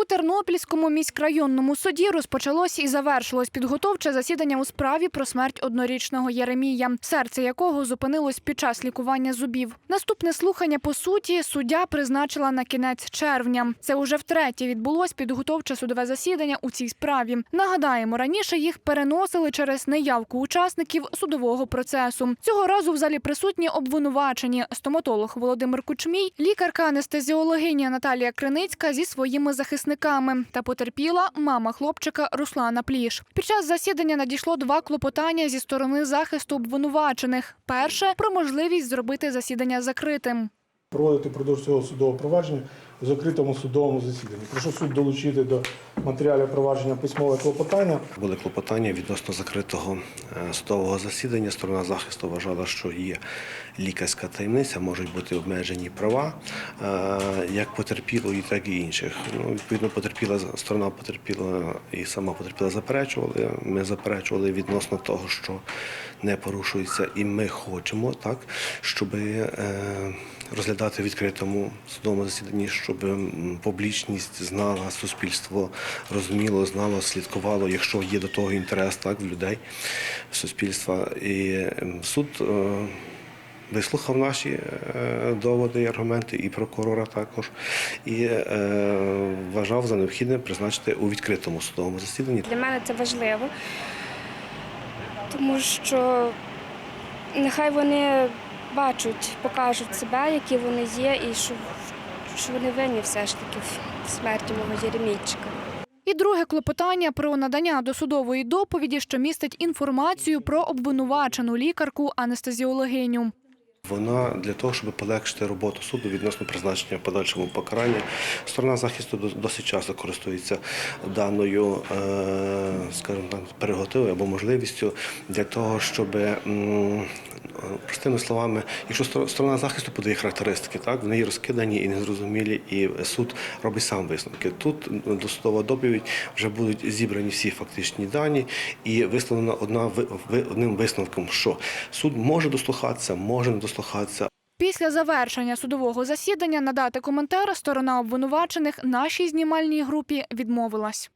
У Тернопільському міськрайонному суді розпочалось і завершилось підготовче засідання у справі про смерть однорічного Єремія, серце якого зупинилось під час лікування зубів. Наступне слухання по суті суддя призначила на кінець червня. Це уже втретє відбулось підготовче судове засідання у цій справі. Нагадаємо, раніше їх переносили через неявку учасників судового процесу. Цього разу в залі присутні обвинувачені стоматолог Володимир Кучмій, лікарка-анестезіологиня Наталія Криницька зі своїми захисниками та потерпіла мама хлопчика Руслана Пліш. Під час засідання надійшло два клопотання зі сторони захисту обвинувачених. Перше про можливість зробити засідання закритим. проводити продовж цього судового провадження у закритому судовому засіданні. Прошу суд долучити до матеріалів провадження письмове клопотання. Були клопотання відносно закритого е, судового засідання. Сторона захисту вважала, що є лікарська таємниця, можуть бути обмежені права е, як потерпілої, так і інших. Ну, відповідно, потерпіла сторона потерпіла і сама потерпіла заперечували. Ми заперечували відносно того, що не порушується, і ми хочемо так, щоб розглядати в відкритому судовому засіданні, щоб публічність знала, суспільство розуміло, знало, слідкувало, якщо є до того інтерес так, в людей, суспільства. І суд е, вислухав наші е, доводи і аргументи, і прокурора також, і е, вважав за необхідне призначити у відкритому судовому засіданні. Для мене це важливо, тому що нехай вони бачать, покажуть себе, які вони є, і що, що вони винні все ж таки в смерті мого Єремійчика. І друге клопотання про надання досудової доповіді, що містить інформацію про обвинувачену лікарку анестезіологиню. Вона для того, щоб полегшити роботу суду відносно призначення в подальшому покарання. Сторона захисту до- досить часто користується даною, е, скажімо так, переготовою або можливістю для того, щоб простими словами, якщо сторона захисту подає характеристики, так вони розкидані і незрозумілі, і суд робить сам висновки. Тут досудова доповідь вже будуть зібрані всі фактичні дані і висловлена одна одним висновком, що суд може дослухатися, може не дослухатися, Після завершення судового засідання надати коментар сторона обвинувачених нашій знімальній групі відмовилась.